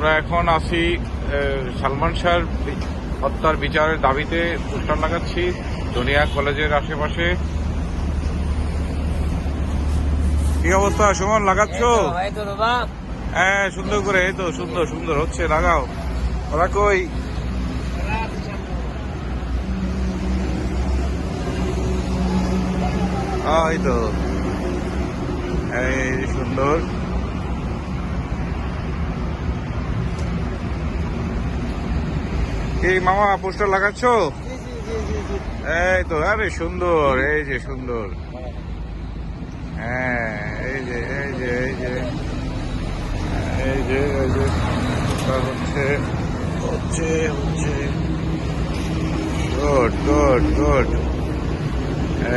আমরা এখন আছি সালমান শাহর হত্যার বিচারের দাবিতে পোস্টার লাগাচ্ছি দুনিয়া কলেজের আশেপাশে। কি অবস্থা সুমন লাগাচ্ছ? হ্যাঁ সুন্দর করে এই তো সুন্দর সুন্দর হচ্ছে লাগাও। ওরা কই? এই তো। এই সুন্দর। এই মামা পোস্টার লাগাচ্ছ? এই তো আরে সুন্দর এই যে সুন্দর। হ্যাঁ এই যে এই যে এই যে। এই যে এই যে হচ্ছে হচ্ছে হচ্ছে। Good good good.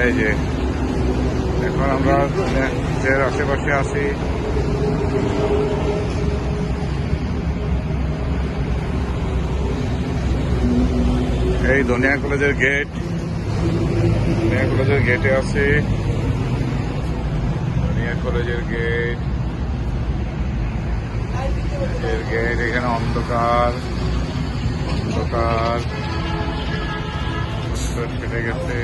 এই যে এখন আমরা যে আশেপাশে আছি। এই ধনিয়া কলেজের গেট। ধনিয়া কলেজের গেটে আছে। ধনিয়া কলেজের গেট। কলেজের গেট এখানে অন্ধকার। অন্ধকার। কেটে গেছে।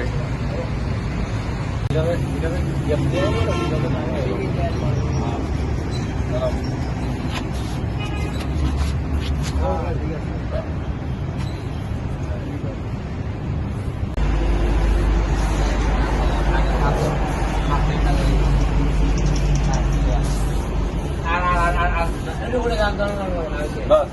আর আর আর আর আর একটু করে গান গান গান গান বাস